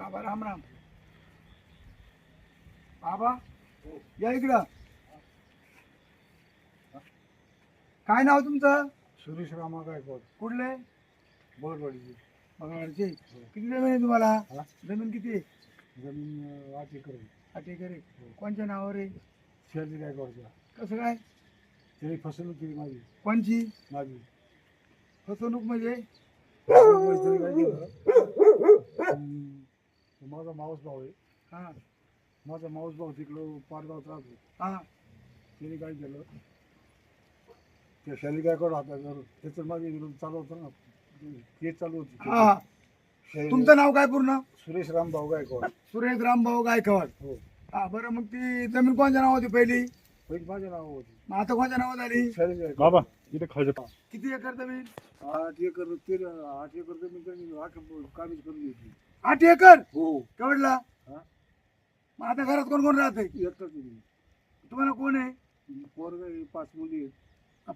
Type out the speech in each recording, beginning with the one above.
बाबा राम राम. बाबा या इकडं. काय नाव तुमचं? सुरेश रामा गायकवाड. कुठले? बोरवाडीची बघावरचे किती जमीन आहे तुम्हाला? हा? जमीन किती? आहे? जमीन आठ एकर आहे. आठ एकर आहे. कोणत्या नावावर आहे? शहाजी गायकवाडच्या. कसं काय? त्याने फसवणूक केली माझी. कोणची? माझी. फसवणूक म्हणजे? त्याने काय केलं अं, तो माझा मावस भाऊ आहे. हा. माझा मावस भाऊ तिकडं पारगावात राहतो. हा. त्याने काय केलं? त्या शाली गायकवाड होता जर त्याचं माझे विरोध चालू होतं ना. केस चालू होती. हा शाली- तुमचं नाव काय पूर्ण? सुरेश रामभाऊ गायकवाड. सुरेश रामभाऊ गायकवाड. हो. हा बरं मग ती जमीन कोणत्या नाव होती पहिली? पहिली माझ्या नाव होती. मग आता कोणत्या नावात आली? शाली गायकवाड. बाबा इथे खालच्या किती एकर जमीन? आठ एकर तेरा आठ एकर जमीन त्यांनी आठ करून घेतली. आठ एकर? हो. केवढला? मग आता घरात कोण कोण राहते एकटाच आहे. तुम्हाला कोण आहे? पोरगं आहे, पाच मुली आहेत.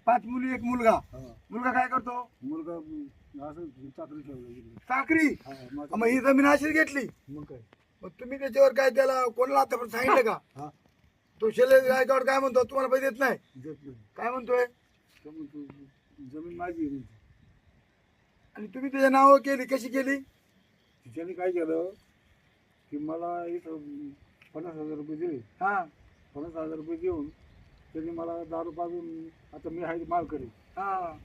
पाच मुली एक मुलगा. हा. मुलगा काय करतो? मुलगा अं, असं चाकरी ठेवला हा, माझा- मग ही जमीन अशीच घेतली. मग काय? मग तुम्ही त्याच्यावर काय त्याला कोणाला आतापर्यंत सांगितलं का? हा. तो शेले गायकवाड काय म्हणतो? तुम्हाला पैसे देत नाही? देत नाही. काय म्हणतोय? तू जमीन माझी आहे म्हणते. आणि तुम्ही त्याच्या नाव केली कशी केली? तिच्याने काय केलं की मला इथं पन्नास हजार रुपये दिले. हा. पन्नास हजार रुपये देऊन त्यांनी मला दारू पाजून आता मी आहे माल करी हा.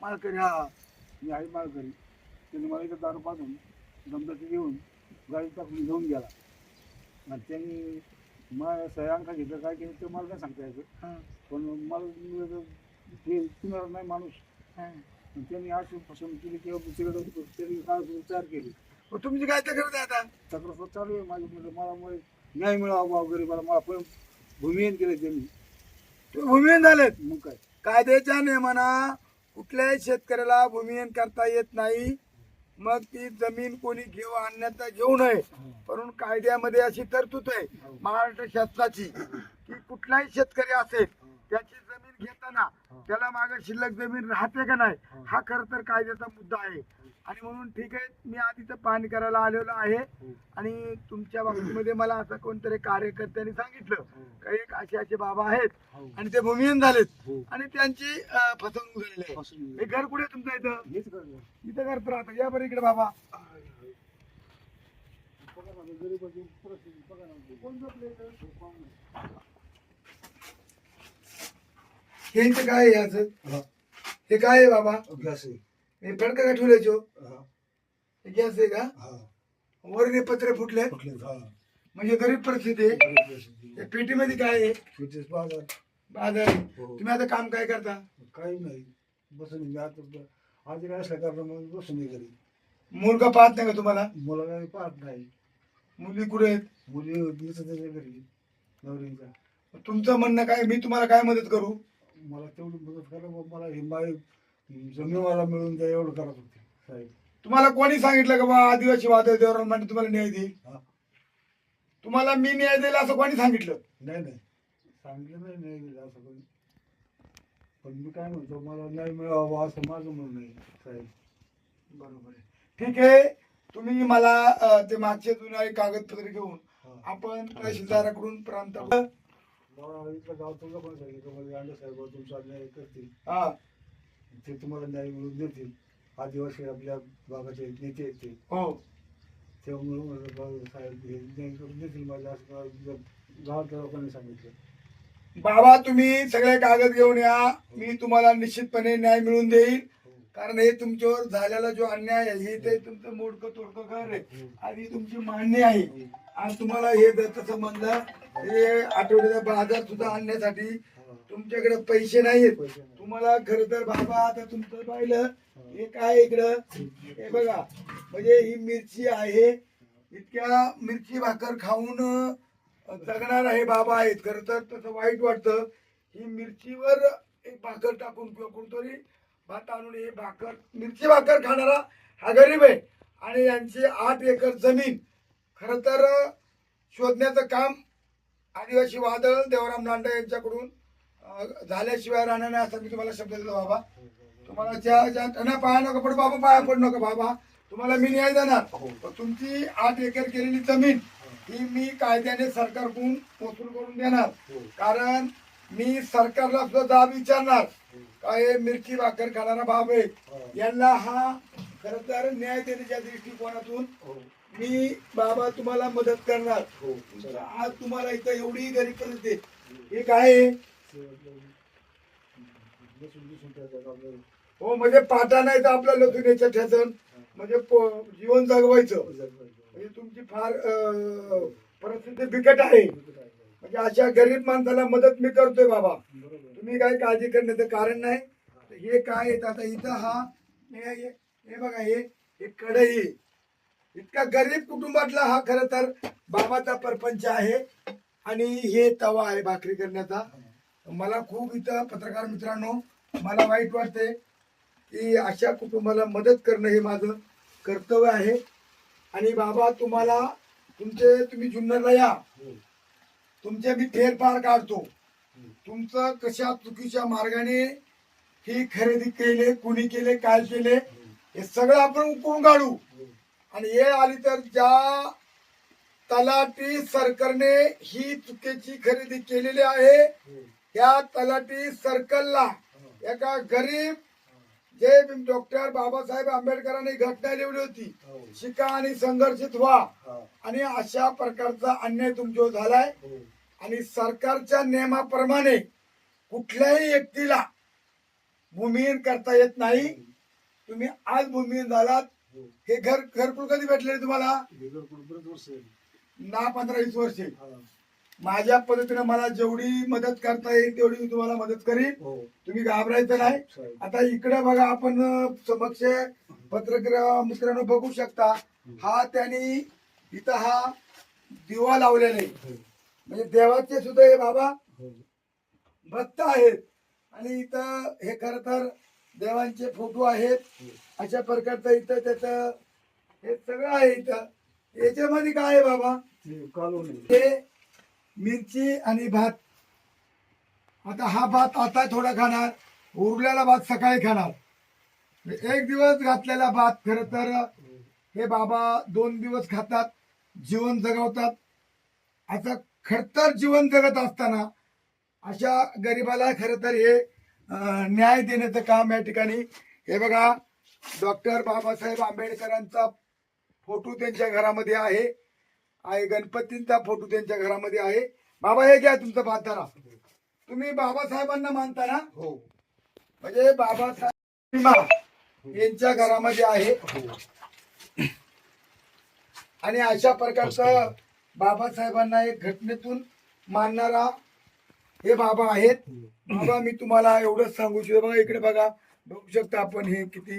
मालकरी हा. मी आहे माल करी त्यांनी मला इथं दारू पाजून दमदाटी देऊन गाडी टाकून घेऊन गेला. आणि त्यांनी मला सह्यांका घेतलं. काय केलं ते मला नाही सांगता यायचं. हा, पण मला मी आता ते पिणार नाही माणूस. हा. आणि त्यांनी अशी फसवणूक केली किंवा तिकडे त्यांनी काय तयार केली. मग तुमची काय तक्रार आहे आता? तक्रार चालू आहे. माझी म्हणजे मला न्याय मिळावा बा गरीबाला मला पण भूमिहीन केलं त्यांनी. तुम्ही भूमिहीन झालेत? मग काय? कायद्याच्या नियमाना कुठल्याही शेतकऱ्याला भूमिहीन करता येत नाही. मग ती जमीन कोणी घेऊ अन्यथा घेऊ नये. म्हणून कायद्यामध्ये अशी तरतूद आहे महाराष्ट्र शासनाची की कुठलाही शेतकरी असेल त्याची जमीन घेताना त्याला मागे शिल्लक जमीन राहते का नाही हा. खर तर कायद्याचा मुद्दा आहे. आणि म्हणून ठीक आहे मी आधी तर पाहणी करायला आलेलो आहे. आणि तुमच्या बाबतीमध्ये मला असं कोणतरी कार्यकर्त्यांनी सांगितलं. का एक असे असे बाबा आहेत. आणि ते भूमिहीन झालेत. हो. आणि त्यांची फसवणूक झालेली आहे. हे घर कुठे तुमचं इथं. इथं घर तर राहतं या बरं इकडे बाबा. ना, गरिबाची परिस्थिती बघा ना. कोण जपलं इथं? कोण नाही. यांचं काय आहे याचं? हे. काय आहे बाबा? गॅस आहे. हे फडका का ठेवल्याचो? हा, हे गॅस आहे का? हा. वरने पत्रे फुटले कुठले? हा. म्हणजे गरीब परिस्थिती आहे. या पेटीमध्ये काय आहे? बाजार. बाजार आहे. हो. तुम्ही आता काम काय करता? काही नाही. बसून मी आता ब- आज काय असल्या कारणामुळे बसून नाही घरी. मुलगा पाहत नाही का तुम्हाला? मला काही पाहत नाही. मुली कुठे आहेत? मुली दिसत घरी. नवरीच्या तुमचं म्हणणं काय? मी तुम्हाला काय मदत करू? मला तेवढी मदत करा मग मला ही जमीन मला मिळून द्या एवढं करत होते साहेब. तुम्हाला कोणी सांगितलं का बा आदिवासी वादळ देवरान म्हणजे तुम्हाला न्याय देईल? हा. तुम्हाला मी न्याय देईल असं कोणी सांगितलं? नाही नाही. सांगितलं नाही नाही दिलं असं पण पण मी काय म्हणतो मला नाही मिळावं असं माझं म्हणणं आहे साहेब. बरोबर आहे. ठीक आहे तुम्ही मला अं, ते मागचे जुने कागदपत्र घेऊन हा. आपण तहसीलदाराकडून प्रांत इथलं गाव तुमचं पण सांगितलं मला अंडे साहेब तुमचा न्याय करतील. हा. ते तुम्हाला न्याय मिळवून देतील. आदिवासी आपल्या भागाचे नेते आहेत ते. हो. त्यामुळे मला बा- साहेब हे न्याय करून देतील मला असं मला गावातल्या लोकांनी सांगितलं. बाबा तुम्ही सगळे कागद घेऊन या. मी तुम्हाला निश्चितपणे न्याय मिळवून देईल. कारण हे तुमच्यावर झालेला जो अन्याय आहे हे ते तुमचं मोडकं तोडकं घर आहे. आणि तुमची मान्य आहे. आणि तुम्हाला हे जर म्हणलं हे आठवड्याचा बाजार सुद्धा आणण्यासाठी तुमच्याकडे पैसे नाहीत तुम्हाला खर तर बाबा आता तुमचं पाहिलं हे काय इकडं? हे बघा म्हणजे ही मिरची आहे. इतक्या मिरची भाकर खाऊन जगणार आहे बाबा आहेत. खर तर तसं वाईट वाटतं. ही मिरचीवर एक भाकर टाकून किंवा कोणतरी भात आणून हे भाकर मिरची भाकर खाणारा हा गरीब आहे. आणि यांची आठ एकर जमीन खरं तर शोधण्याचं काम आदिवासी वादळ देवराम लांडे यांच्याकडून झाल्याशिवाय राहणार नाही असं मी तुम्हाला शब्द देतो बाबा. तुम्हाला ज्या ज्या त्यांना पाया नको पडू बाबा पाया पडू नका बाबा. तुम्हाला मी न्याय देणार. हो. तुमची आठ एकर केलेली जमीन ही मी कायद्याने सरकारकडून वसूल करून देणार. कारण मी सरकारला सुद्धा जाब विचारणार. काय मिरची भाकर खाणारा बाब आहे यांना हा खर तर न्याय देण्याच्या दृष्टिकोनातून हो. मी बाबा तुम्हाला मदत करणार हो. आज तुम्हाला इथं एवढी गरीब परिस्थिती. हे काय आहे? हो म्हणजे पाटा नाही तर आपल्या लसूण ठेचन म्हणजे जीवन जगवायचं म्हणजे तुमची फार परिस्थिती बिकट आहे म्हणजे अशा गरीब माणसाला मदत मी करतोय बाबा. तुम्ही काही काळजी करण्याचं कारण नाही. हे काय येत आता इथं हा हे हे- हे बघा हे हे कढई. इतका गरीब कुटुंबातला हा खर तर बाबाचा परपंच आहे. आणि हे तवा आहे भाकरी करण्याचा. मला खूप इथं पत्रकार मित्रांनो मला वाईट वाटते की अशा कुटुंबाला मदत करणं हे माझं कर्तव्य आहे. आणि बाबा तुम्हाला तुमचे तुम्ही जुन्नरला या. तुमचे मी फेरफार काढतो. तुमचं कशा चुकीच्या मार्गाने ही खरेदी केले कुणी केले काय केले हे सगळं आपण उकळून काढू. आणि हे आली तर ज्या तलाटी सरकारने ही चुकीची खरेदी केलेली आहे त्या तलाटी सर्कलला एका गरीब जे डॉक्टर बाबासाहेब आंबेडकरांनी घटना लिहिली होती. शिका आणि संघर्षित व्हा. आणि अशा प्रकारचा अन्याय तुमच्यावर झालाय. आणि सरकारच्या नियमाप्रमाणे कुठल्याही व्यक्तीला भूमिहीन करता येत नाही. तुम्ही आज भूमिहीन झालात. हे. घर घरकुल कधी भेटले तुम्हाला? दहा पंधरा वीस वर्षे. माझ्या पद्धतीने मला जेवढी मदत करता येईल तेवढी मी तुम्हाला मदत करीन. तुम्ही घाबरायचं नाही. आता इकडे बघा आपण समक्ष पत्रकार मित्रांनो बघू शकता हा त्यांनी इथं हा दिवा लावलेला आहे. म्हणजे देवाचे सुद्धा हे बाबा भक्त आहेत. आणि इथं हे खर तर देवांचे फोटो आहेत. अशा प्रकारचं इथं त्याचं हे सगळं आहे इथं. याच्यामध्ये काय आहे बाबा? हे मिरची आणि भात. आता हा भात आता थोडा खाणार उरलेला भात सकाळी खाणार. एक दिवस घातलेला भात खर तर हे बाबा दोन दिवस खातात जीवन जगवतात. असं खरतर जीवन जगत असताना अशा गरिबाला खरं तर हे न्याय देण्याचं काम या ठिकाणी हे बघा डॉक्टर बाबासाहेब आंबेडकरांचा फोटो त्यांच्या घरामध्ये आहे. आहे गणपतींचा फोटो त्यांच्या घरामध्ये आहे. बाबा हे घ्या तुमचं बांधताना तुम्ही बाबासाहेबांना मानता ना? म्हणजे बाबासाहेब यांच्या घरामध्ये आहे. आणि अशा प्रकारचं बाबासाहेबांना एक घटनेतून मानणारा हे बाबा आहेत. बाबा मी तुम्हाला एवढंच सांगू शकतो. बघा इकडे बघा. बघू शकता आपण हे किती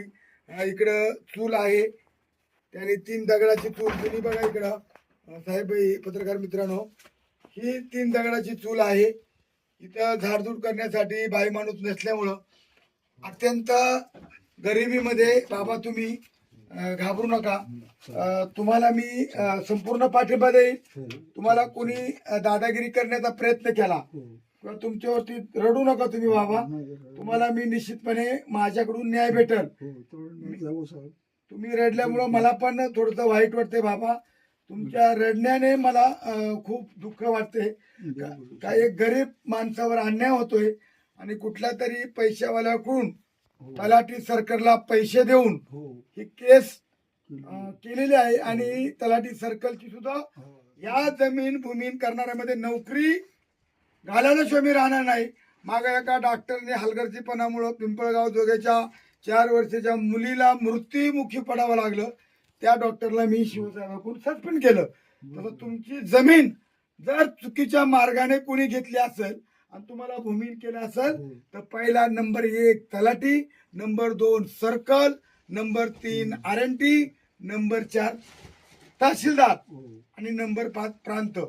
इकडं चूल आहे. त्याने तीन दगडाची चूल तुम्ही बघा इकडं. साहेब हे पत्रकार मित्रांनो ही तीन दगडाची चूल आहे. इथं झाडझूड करण्यासाठी बाई माणूस नसल्यामुळं अत्यंत गरिबीमध्ये बाबा तुम्ही घाबरू नका. तुम्हाला मी संपूर्ण पाठिंबा देईन तुम्हाला कोणी दादागिरी करण्याचा प्रयत्न केला किंवा तुमच्यावरती रडू नका तुम्ही बाबा. तुम्हाला मी निश्चितपणे माझ्याकडून न्याय भेटल. तुम्ही रडल्यामुळं मला पण थोडस वाईट वाटते बाबा. तुमच्या रडण्याने मला खूप दुःख वाटते का- एक गरीब माणसावर अन्याय होतोय आणि कुठल्या तरी पैशावाल्याकडून तलाठी सरकारला पैसे देऊन ही. केस अं, केलेली आहे आणि तलाठी सर्कलची सुद्धा या जमीन भूमीन करणाऱ्यामध्ये नोकरी घालवल्याशिवाय मी राहणार नाही. माग एका डॉक्टरने हलगर्जीपणामुळं पिंपळगाव जोग्याच्या चार वर्षाच्या मुलीला मृत्यूमुखी पडावं लागलं. त्या डॉक्टरला मी शिवसाहेबाकडून सस्पेंड केलं. तसं तुमची जमीन जर चुकीच्या मार्गाने कोणी घेतली असेल आणि तुम्हाला भूमीन केलं असेल तर पहिला नंबर एक तलाठी नंबर दोन सर्कल नंबर तीन आर एन टी नंबर चार तहसीलदार आणि नंबर पाच प्रांत.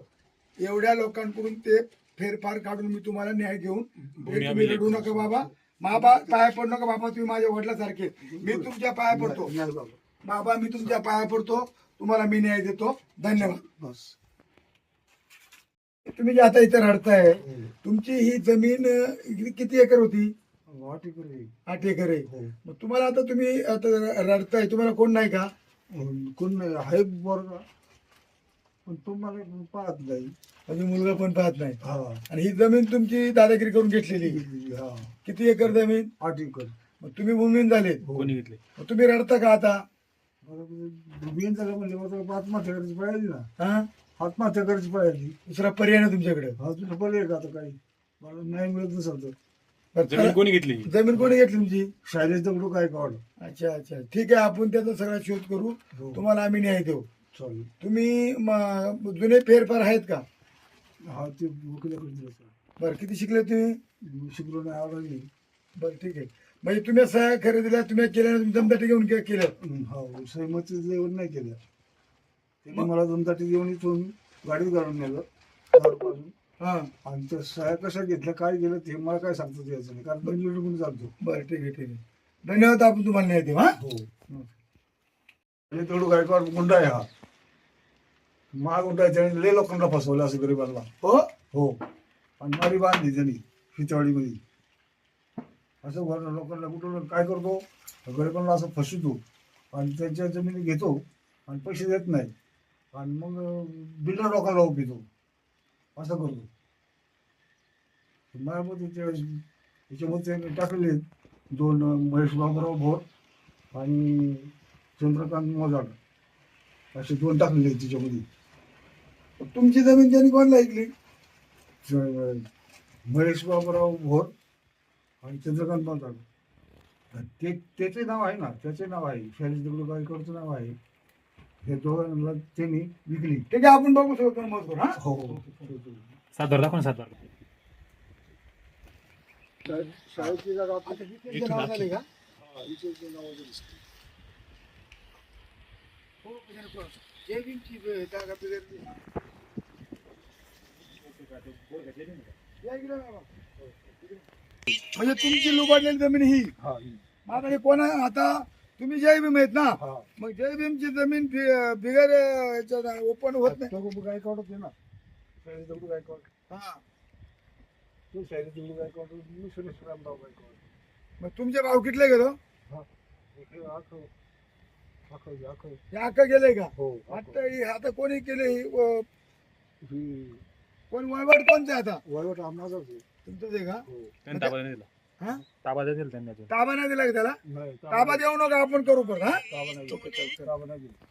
एवढ्या लोकांकडून ते फेरफार काढून मी तुम्हाला न्याय घेऊन हे. तुम्ही रडू नका बाबा. बाबा पाया पडू नका बाबा तुम्ही माझ्या वडिलासारखे. मी तुमच्या पाया पडतो. बाबा मी तुमच्या पाया पडतो. तुम्हाला मी न्याय देतो. धन्यवाद. तुम्ही जे आता इथे रडताय तुमची ही जमीन किती एकर होती? आठ एकर आहे. मग तुम्हाला आता तुम्ही आता रडताय. तुम्हाला कोण नाही का? कोण नाही. आहे बरं पण तो मला पाहत नाही. म्हणजे मुलगा पण पाहत नाही. हा. आणि ही जमीन तुमची दादागिरी करून घेतलेली. हा. किती एकर जमीन? आठ एकर. मग तुम्ही भूमीन झाले कोणी घेतले? मग तुम्ही रडता का आता? झालं म्हणले मग आत्महत्या करायची पाहिजे ना. हा? आत्महत्या करायची पाहिजे दुसरा पर्याय नाही तुमच्याकडे? हा तुझं पर्याय का आता काही? मला नाही मिळत नसेल तर. जमीन. कोणी घेतली? जमीन कोणी घेतली तुमची? शाळेत दगडू काय काढ? अच्छा अच्छा. ठीक आहे आपण त्याचा सगळा शोध करू. हो. तुम्हाला आम्ही न्याय देऊ. चालेल. तुम्ही म, जुने फेरफार आहेत का? हा ते वकिलाकडे दिलं. बरं किती शिकले तुम्ही? मी शिकलो नाही आवडला नाही बरं ठीक आहे. म्हणजे तुम्ही सह्या खरेदीला तुम्ही केल्या तुम्ही दमदाटी घेऊन के- केलं. हो सहमती जेवण नाही केलं. त्यांनी मला दमदाटी देऊन इथून गाडीत घालून नेलं दारूपासून. हा. आणि त्या सह्या कशा घेतल्या काय गेलं ते मला काय सांगता यायचं नाही कारण मी निवडून चालतो. बरं ठीक आहे ठीक आहे. धन्यवाद आपण तुम्हाला देऊ हा? हो. तेवढं गायकवाड गुंडा आहे हा. महागुंडा आहे त्याने लय लोकांना फसवलं असं गरीबांना. हो? हो. आणि मारी बांधली त्यांनी हितवाडीमध्ये. असं घर लोकांना कुठं काय करतो? गरिबांना असं फसवतो. आणि त्यांच्या जमिनी घेतो आणि पैसे देत नाही. आणि मग बिल्डर लोकांना उपितो असं करतो. माझ्यामध्ये त्याच्यामध्ये त्यांनी टाकलेले आहेत. दोन महेश बाबूराव भोर आणि चंद्रकांत मोजाड. असे दोन टाकलेले आहेत त्याच्यामध्ये. तुमची जमीन त्यांनी कोणाला ऐकली? च- महेश बाबूराव भोर आणि चंद्रकांत माताड ते त्याचे नाव आहे ना त्याचे नाव आहे. शैलेश दगडू गायकवाडचं नाव आहे. हे दोघांना त्यांनी विकली. ठीक आहे आपण बघू शकतो मजकूर हा? हो सातबार दाखव ना सातबार शाळेची जागा तिथे नाव झाले का? हो, जय भीमची जागा बिघडली. या. म्हणजे तुमची लुबाडलेली जमीन ही. हा. हे कोणा आता तुम्ही जय भीम आहेत ना? मग जय भीमची जमीन बि- बिगर ओपन होत नाही. तो गायकवाड होते ना? शैलेश दगडू गायकवाड हा. तो शैलेश दगडू गायकवाड मी सुरेश रामराव गायकवाड मग तुमचे भाव किटले गेलो? हे. अक्का गेले का? हो आता ही- आता कोणी केले ही ही कोण वळवट आहे आता? वळवट आम्हाला तुमचंच आहे का? हो. त्यांनी ताबा नाही दिला. हा? ताबा दिला त्यांनी अजून. ताबा नाही दिला का त्याला? नाही ताबा देऊ नका आपण करू पण हा? ताबा नाही ताबा नाही दिला.